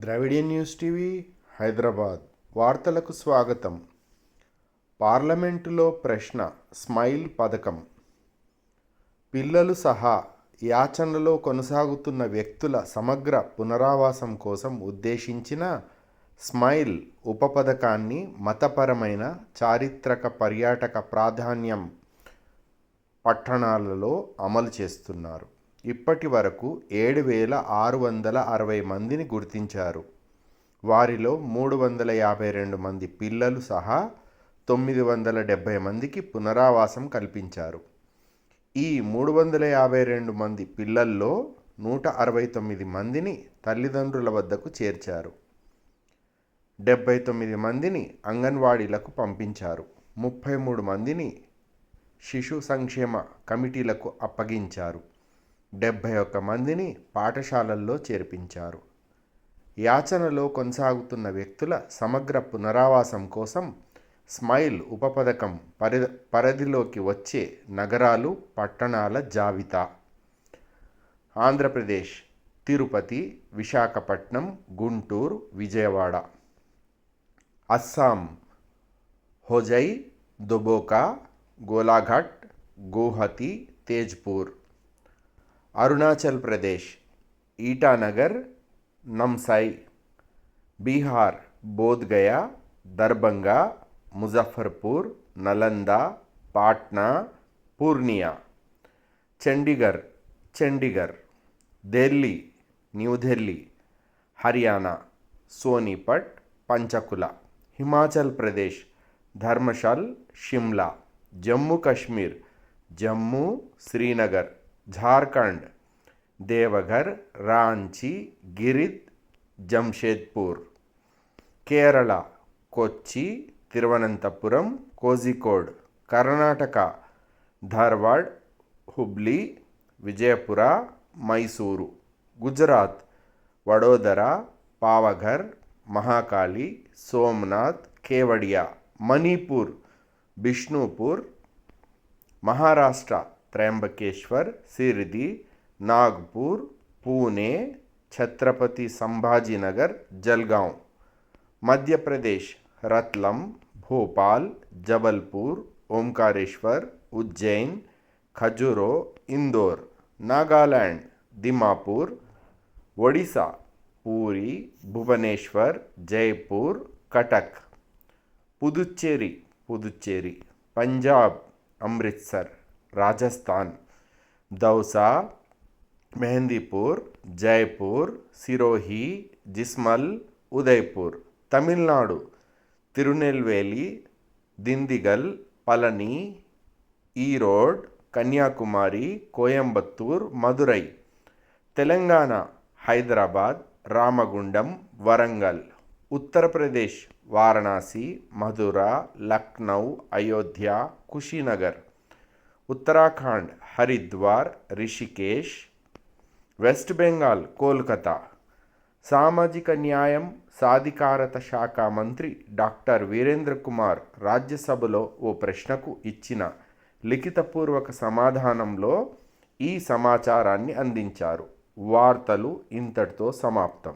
Dravidian news TV Hyderabad. వార్తలకు స్వాగతం. పార్లమెంటులో ప్రశ్న స్మైల్ పథకం. పిల్లలు సహా యాచనలో కొనసాగుతున్న వ్యక్తుల సమగ్ర పునరావాసం కోసం ఉద్దేశించిన స్మైల్ ఉప పథకాన్ని మతపరమైన చారిత్రక పర్యాటక ప్రాధాన్యం పట్టణాలలో అమలు చేస్తున్నారు. ఇప్పటి వరకు ఏడు వేల ఆరు వందల అరవై మందిని గుర్తించారు. వారిలో మూడు వందల యాభై రెండు మంది పిల్లలు సహా తొమ్మిది వందల డెబ్భై మందికి పునరావాసం కల్పించారు. ఈ మూడు వందల యాభై రెండు మంది పిల్లల్లో నూట అరవై తొమ్మిది మందిని తల్లిదండ్రుల వద్దకు చేర్చారు. డెబ్భై తొమ్మిది మందిని అంగన్వాడీలకు పంపించారు. ముప్పై మూడు మందిని శిశు సంక్షేమ కమిటీలకు అప్పగించారు. డెబ్భై ఒక్క మందిని పాఠశాలల్లో చేర్పించారు. యాచనలో కొనసాగుతున్న వ్యక్తుల సమగ్ర పునరావాసం కోసం స్మైల్ ఉప పథకం పరి పరిధిలోకి వచ్చే నగరాలు పట్టణాల జాబితా. ఆంధ్రప్రదేశ్ తిరుపతి విశాఖపట్నం గుంటూరు విజయవాడ. అస్సాం హోజై దుబోకా గోలాఘాట్ గౌహతి తేజ్పూర్. అరుణాచల్ ప్రదేశ్ ఈటానగర్ నమ్సై బీహార్ బోధ్గయా దర్భంగా ముజఫర్పూర్ నలంద పాట్నా పూర్ణియా చండీగఢ్ చండీగఢ్ ఢిల్లీ న్యూఢిల్లీ హర్యానా సోనీపట్ పంచకుల హిమాచల్ ప్రదేశ్ ధర్మశాల్ షిమ్లా జమ్మూ కాశ్మీర్ జమ్మూ శ్రీనగర్. झारखंड देवघर रांची गिरिद जमशेदपूर केरला कोच्चि तिरुवनंतपुरम कोझिकोड कर्नाटका धारवाड हुबली विजयपुरा मैसूर गुजरात वडोदरा पावघर महाकाली सोमनाथ केवडिया मणिपूर बिष्णुपूर महाराष्ट्र. त्रयंबकेश्वर सिरदी नागपुर, पुणे, छत्रपति संभाजीनगर, जलगांव मध्य प्रदेश रतलम, भोपाल, जबलपुर ओमकारेश्वर उज्जैन, खजुरो, इंदौर, नागालैंड, दिमापुर, ओडिशा, पूरी, भुवनेश्वर, जयपुर, कटक पुदुचेरी पुदुचेरी पंजाब, अमृतसर। రాజస్థాన్. దౌసా మెహందీపూర్ జైపూర్ సిరోహి జిస్మల్ ఉదయ్పూర్. తమిళనాడు తిరునెల్వేలి దిందిగల్ పళని ఈరోడ్ కన్యాకుమారి కోయంబత్తూర్ మదురై. తెలంగాణ హైదరాబాద్ రామగుండం వరంగల్. ఉత్తరప్రదేశ్ వారణాసి మధుర లక్నౌ అయోధ్య కుషీనగర్. ఉత్తరాఖండ్ హరిద్వార్ రిషికేష్ వెస్ట్ బెంగాల్ కోల్కతా. సామాజిక న్యాయం సాధికారత శాఖ మంత్రి డాక్టర్ వీరేంద్ర కుమార్ రాజ్యసభలో ఓ ప్రశ్నకు ఇచ్చిన లిఖితపూర్వక సమాధానంలో ఈ సమాచారాన్ని అందించారు. వార్తలు ఇంతటితో సమాప్తం.